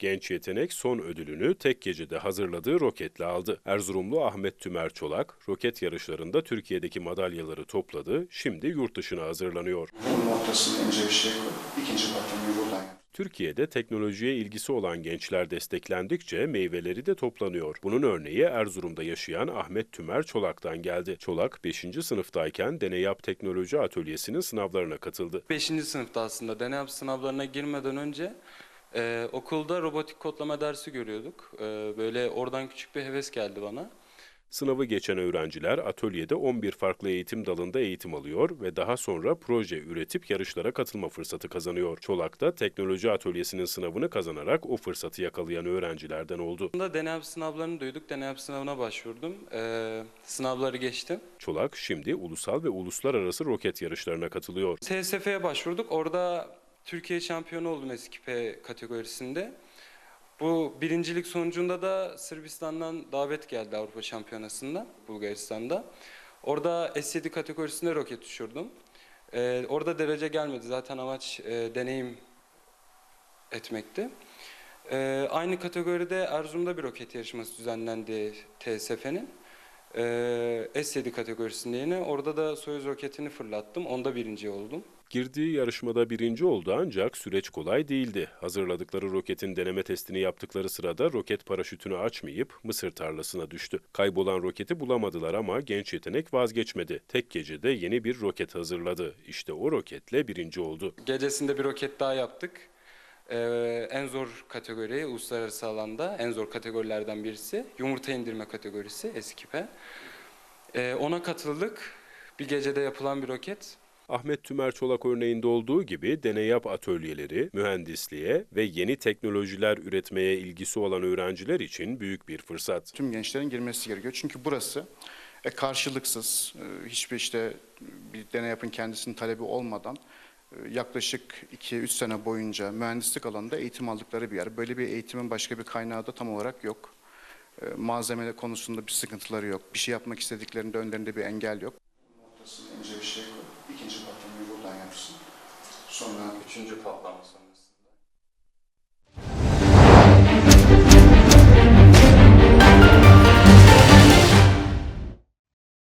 Genç yetenek son ödülünü tek gecede hazırladığı roketle aldı. Erzurumlu Ahmet Tümer Çolak, roket yarışlarında Türkiye'deki madalyaları topladı, şimdi yurt dışına hazırlanıyor. Bunun ortasına ince bir şey koy. İkinci patlamayı buradan yap. Türkiye'de teknolojiye ilgisi olan gençler desteklendikçe meyveleri de toplanıyor. Bunun örneği Erzurum'da yaşayan Ahmet Tümer Çolak'tan geldi. Çolak 5. sınıftayken Deneyap Teknoloji Atölyesi'nin sınavlarına katıldı. 5. sınıfta aslında deney sınavlarına girmeden önce e, okulda robotik kodlama dersi görüyorduk. E, böyle oradan küçük bir heves geldi bana. Sınavı geçen öğrenciler atölyede 11 farklı eğitim dalında eğitim alıyor ve daha sonra proje üretip yarışlara katılma fırsatı kazanıyor. Çolak da teknoloji atölyesinin sınavını kazanarak o fırsatı yakalayan öğrencilerden oldu. Aslında deney sınavlarını duyduk. Deney sınavına başvurdum. E, sınavları geçtim. Çolak şimdi ulusal ve uluslararası roket yarışlarına katılıyor. TSF'ye başvurduk. Orada Türkiye şampiyonu oldum S2P kategorisinde. Bu birincilik sonucunda da Sırbistan'dan davet geldi Avrupa Şampiyonası'nda, Bulgaristan'da. Orada S7 kategorisinde roket uçurdum. Ee, orada derece gelmedi. Zaten amaç e, deneyim etmekti. Ee, aynı kategoride Erzurum'da bir roket yarışması düzenlendi TSF'nin. Ee, S7 kategorisinde yine. Orada da Soyuz roketini fırlattım. Onda birinci oldum. Girdiği yarışmada birinci oldu ancak süreç kolay değildi. Hazırladıkları roketin deneme testini yaptıkları sırada roket paraşütünü açmayıp Mısır tarlasına düştü. Kaybolan roketi bulamadılar ama genç yetenek vazgeçmedi. Tek gecede yeni bir roket hazırladı. İşte o roketle birinci oldu. Gecesinde bir roket daha yaptık. Ee, en zor kategori uluslararası alanda en zor kategorilerden birisi yumurta indirme kategorisi S2P. Ee, ona katıldık. Bir gecede yapılan bir roket. Ahmet Tümer Çolak örneğinde olduğu gibi deneyap atölyeleri, mühendisliğe ve yeni teknolojiler üretmeye ilgisi olan öğrenciler için büyük bir fırsat. Tüm gençlerin girmesi gerekiyor. Çünkü burası e, karşılıksız, e, hiçbir işte bir deney yapın kendisinin talebi olmadan yaklaşık 2-3 sene boyunca mühendislik alanında eğitim aldıkları bir yer. Böyle bir eğitimin başka bir kaynağı da tam olarak yok. E, Malzeme konusunda bir sıkıntıları yok. Bir şey yapmak istediklerinde önlerinde bir engel yok. Ortasına ince bir şey koy. İkinci patlamayı buradan yapsın. Sonra Üçüncü patlaması.